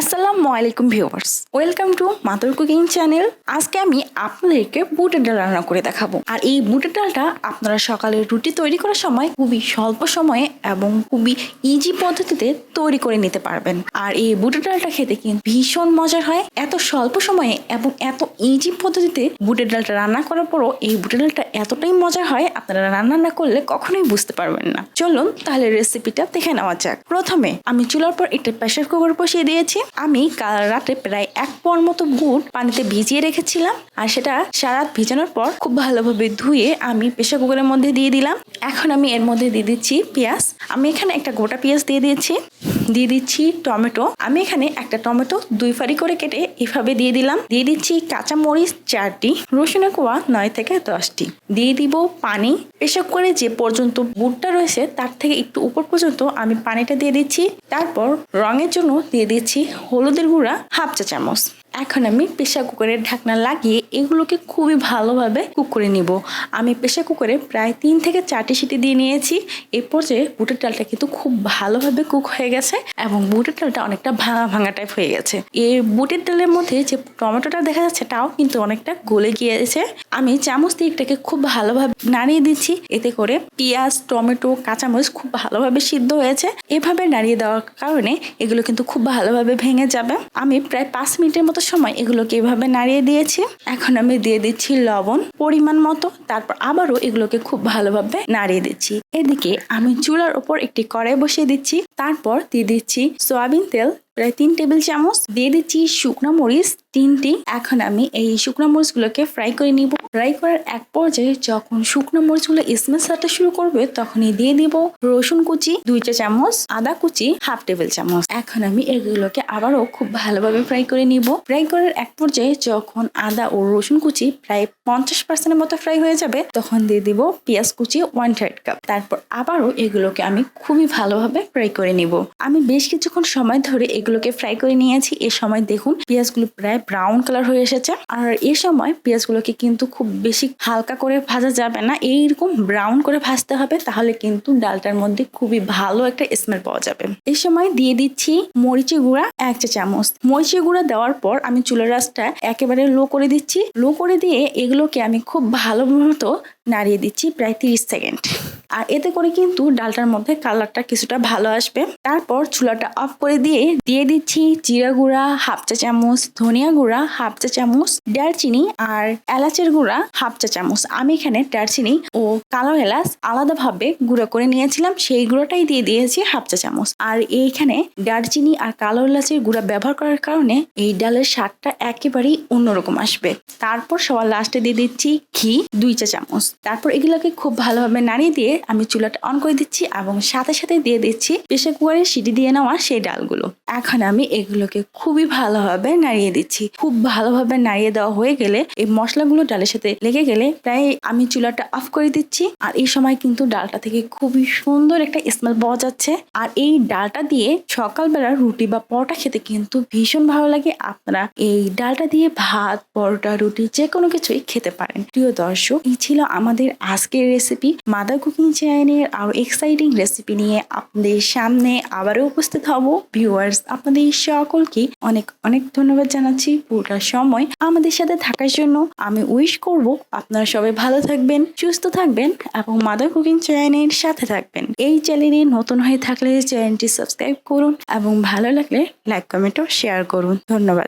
আসসালামু আলাইকুম viewers, welcome to Madur cooking channel. আজকে আমি আপনাদেরকে বুটের ডাল রান্না করে দেখাবো। আর এই বুটের ডালটা আপনারা সকালে রুটি তৈরি করার সময় খুবই স্বল্প সময়ে এবং খুবই ইজি পদ্ধতিতে তৈরি করে নিতে পারবেন। আর এই বুটের ডালটা খেতে কিন্তু ভীষণ মজার হয়। এত স্বল্প সময়ে এবং এত ইজি পদ্ধতিতে বুটের ডালটা রান্না করার পরও এই বুটের ডালটা এতটাই মজার হয়, আপনারা রান্না না করলে কখনোই বুঝতে পারবেন না। চলুন তাহলে রেসিপিটা দেখে নেওয়া যাক। প্রথমে আমি চুলার পর একটা প্রেশার কুকার বসিয়ে দিয়েছি। আমি কাল রাতে প্রায় এক পর মতো গুড় পানিতে ভিজিয়ে রেখেছিলাম আর সেটা সারা ভিজানোর পর খুব ভালোভাবে ধুয়ে আমি প্রেশার কুকারের মধ্যে দিয়ে দিলাম। এখন আমি এর মধ্যে দিয়ে দিচ্ছি পেঁয়াজ। আমি এখানে একটা গোটা পেঁয়াজ দিয়ে দিয়েছি। দিয়ে দিচ্ছি টমেটো। আমি এখানে একটা টমেটো দুই ফাড়ি করে কেটে এভাবে দিয়ে দিলাম। দিয়ে দিচ্ছি কাঁচা মরিচ চারটি, রসুনের কোয়া নয় থেকে দশটি। দিয়ে দিব পানি। এসব করে যে পর্যন্ত বুটটা রয়েছে তার থেকে একটু উপর পর্যন্ত আমি পানিটা দিয়ে দিচ্ছি। তারপর রঙের জন্য দিয়ে দিচ্ছি হলুদের গুঁড়া হাফ চা চামচ। এখন আমি প্রেশার কুকারের ঢাকনা লাগিয়ে এগুলোকে খুবই ভালোভাবে কুক করে নিব। আমি প্রেশার কুকারে প্রায় তিন থেকে চারটি সিটি দিয়ে নিয়েছি। এই পর্যায়ে বুটের ডালটা কিন্তু খুব ভালোভাবে কুক হয়ে গেছে এবং বুটের ডালটা অনেকটা ভাঙা ভাঙা টাইপ হয়ে গেছে। এই বুটের ডালের মধ্যে যে টমেটোটা দেখা যাচ্ছে তাও কিন্তু অনেকটা গলে গিয়েছে। আমি চামচ দিয়ে এটাকে খুব ভালোভাবে নাড়িয়ে দিচ্ছি। এতে করে পেঁয়াজ, টমেটো, কাঁচামরিচ খুব ভালোভাবে সিদ্ধ হয়েছে। এভাবে নাড়িয়ে দেওয়ার কারণে এগুলো কিন্তু খুব ভালোভাবে ভেঙে যাবে। আমি প্রায় পাঁচ মিনিটের মতো সময় এগুলোকে এভাবে নাড়িয়ে দিয়েছি। এখন আমি দিয়ে দিচ্ছি লবণ পরিমাণ মতো, তারপর আবারও এগুলোকে খুব ভালোভাবে নাড়িয়ে দিচ্ছি। এদিকে আমি চুলার ওপর একটি কড়াই বসিয়ে দিচ্ছি। তারপর দিয়ে দিচ্ছি সোয়াবিন তেল, প্রায় তিন টেবিল চামচ। দিয়ে দিচ্ছি শুকনো মরিচ তিনটি। এখন আমি এই শুকনো মরিচগুলোকে ফ্রাই করে নিব। ফ্রাই করার এক পর্যায়ে যখন শুকনো মরিচগুলো স্মেল ছাড়তে শুরু করবে, তখনই দিয়ে দিব রসুন কুচি দুইটা চামচ, আদা কুচি হাফ টেবিল চামচ। এখন আমি এগুলোকে আবারও খুব ভালোভাবে ফ্রাই করে নিব। ফ্রাই করার এক পর্যায়ে যখন আদা ও রসুন কুচি প্রায় পঞ্চাশ পার্সেন্টের মতো ফ্রাই হয়ে যাবে, তখন দিয়ে দিব পেঁয়াজ কুচি ওয়ান থার্ড কাপ তারপর আবারও এগুলোকে আমি খুবই ভালোভাবে ফ্রাই করে নিব। আমি বেশ কিছুক্ষণ সময় ধরে এগুলোকে ফ্রাই করে নিয়েছি। এ সময় দেখুন, পেঁয়াজগুলো প্রায় ব্রাউন কালার হয়ে এসেছে। আর এ সময় পেঁয়াজগুলোকে কিন্তু খুব বেশি হালকা করে ভাজা যাবে না। এইরকম ব্রাউন করে ভাজতে হবে, তাহলে কিন্তু ডালটার মধ্যে খুবই ভালো একটা স্মেল পাওয়া যাবে। এই সময় দিয়ে দিচ্ছি মরিচি গুঁড়া, এক চা চামচ। মরিচি গুঁড়া দেওয়ার পর আমি চুলের রাসটা একেবারে লো করে দিচ্ছি। লো করে দিয়ে এগুলোকে আমি খুব ভালো মতো নাড়িয়ে দিচ্ছি প্রায় তিরিশ সেকেন্ড। আর এতে করে কিন্তু ডালটার মধ্যে কালারটা কিছুটা ভালো আসবে। তারপর চুলাটা অফ করে দিয়ে দিয়ে দিচ্ছি জিরা গুঁড়া, হাফ চা চামচ ধনিয়া গুঁড়া, হাফ চা চামচ দারচিনি আর এলাচের গুঁড়া, হাফ চা চামচ। আমি এখানে দারচিনি ও কালো এলাচ আলাদাভাবে গুঁড়ো করে নিয়েছিলাম, সেই গুঁড়োটাই দিয়ে দিয়েছি হাফ চা চামচ। আর এইখানে দারচিনি আর কালো এলাচের গুঁড়া ব্যবহার করার কারণে এই ডালের স্বাদটা একেবারেই অন্যরকম আসবে। তারপর সবার লাস্টে দিয়ে দিচ্ছি ঘি, দুই চা চামচ। তারপর এগুলোকে খুব ভালোভাবে নাড়িয়ে দিয়ে আমি চুলাটা অন করে দিচ্ছি এবং সাথে সাথে দিয়ে দিচ্ছি প্রেশার কুকারে সিটি দিয়ে নেওয়া সেই ডালগুলো। এখন আমি এগুলোকে খুবই ভালোভাবে নাড়িয়ে দিচ্ছি। খুব ভালোভাবে নাড়িয়ে দেওয়া হয়ে গেলে এই মশলাগুলো ডালের সাথে লেগে গেলে প্রায় আমি চুলাটা অফ করে দিচ্ছি। আর এই সময় কিন্তু ডালটা থেকে খুবই সুন্দর একটা স্মেল পাওয়া যাচ্ছে। আর এই ডালটা দিয়ে সকালবেলা রুটি বা পরোটা খেতে কিন্তু ভীষণ ভালো লাগে। আপনারা এই ডালটা দিয়ে ভাত, পরোটা, রুটি যে কোনো কিছুই খেতে পারেন। প্রিয় দর্শক, এই ছিল আমাদের আজকের রেসিপি মাদার কুকিং চ্যানেলের আরও এক্সাইটিং রেসিপি নিয়ে আপনাদের সামনে আবারও উপস্থিত হব। ভিউয়ার্স আপনাদের সকলকে অনেক অনেক ধন্যবাদ জানাচ্ছি পুরোটা সময় আমাদের সাথে থাকার জন্য। আমি উইশ করব আপনারা সবাই ভালো থাকবেন, সুস্থ থাকবেন এবং মাদার কুকিং চ্যানেলের সাথে থাকবেন। এই চ্যানেলে নতুন হয়ে থাকলে চ্যানেলটি সাবস্ক্রাইব করুন এবং ভালো লাগলে লাইক কমেন্ট ও শেয়ার করুন। ধন্যবাদ।